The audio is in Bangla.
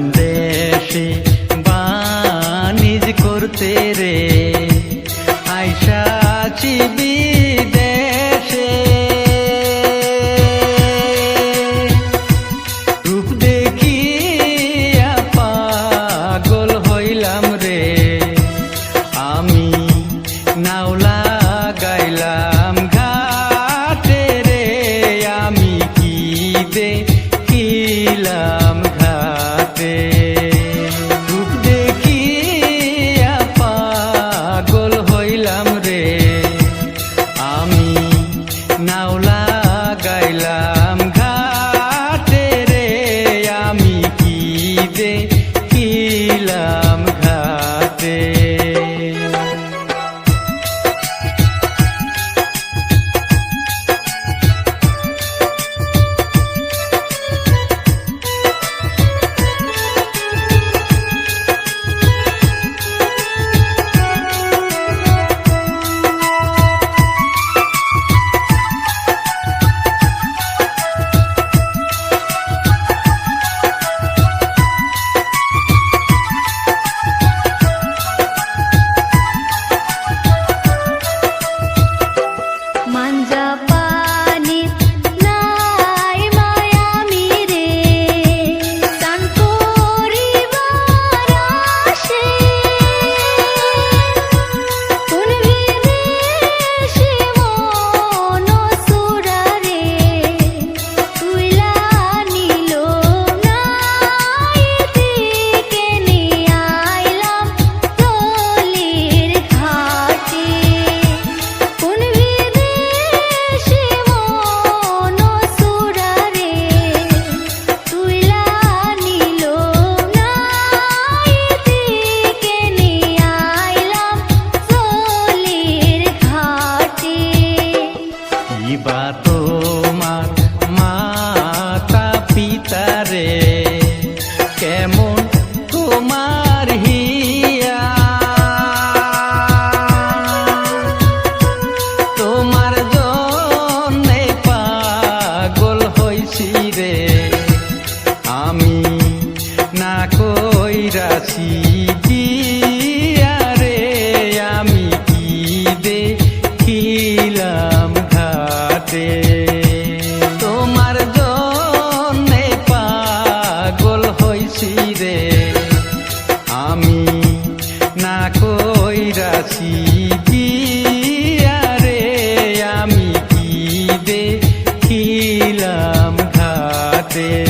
দেশে বাণিজ করতে রে। আইসা চিবি রে আছি দিয়ারে আমি কি দেখিলাম ঘাতে